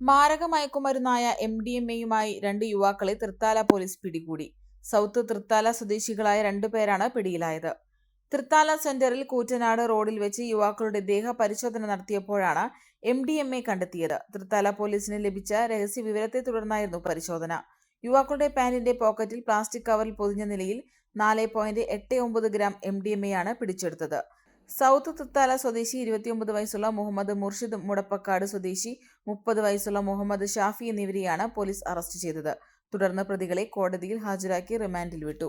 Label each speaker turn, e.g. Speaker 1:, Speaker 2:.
Speaker 1: മാരക മയക്കുമരുന്നായ M D M എയുമായി രണ്ട് യുവാക്കളെ തൃത്താല പോലീസ് പിടികൂടി. സൗത്ത് തൃത്താല സ്വദേശികളായ രണ്ടുപേരാണ് പിടിയിലായത്. തൃത്താല സെന്ററിൽ കൂറ്റനാട് റോഡിൽ വെച്ച് യുവാക്കളുടെ ദേഹ പരിശോധന നടത്തിയപ്പോഴാണ് എം ഡി എം എ കണ്ടെത്തിയത്. തൃത്താല പോലീസിന് ലഭിച്ച രഹസ്യ വിവരത്തെ തുടർന്നായിരുന്നു പരിശോധന. യുവാക്കളുടെ പാന്റിന്റെ പോക്കറ്റിൽ പ്ലാസ്റ്റിക് കവറിൽ പൊതിഞ്ഞ നിലയിൽ നാല് പോയിന്റ് എട്ട് ഒമ്പത് gram M D M A ആണ് പിടിച്ചെടുത്തത്. സൗത്ത് തൃത്താല സ്വദേശി ഇരുപത്തിയൊമ്പത് വയസ്സുള്ള മുഹമ്മദ് മുർഷിദ് മുടപ്പക്കാട് സ്വദേശി മുപ്പത് വയസ്സുള്ള മുഹമ്മദ് ഷാഫി എന്നിവരെയാണ് പോലീസ് അറസ്റ്റ് ചെയ്തത്. തുടർന്ന് പ്രതികളെ കോടതിയിൽ ഹാജരാക്കി റിമാൻഡിൽ വിട്ടു.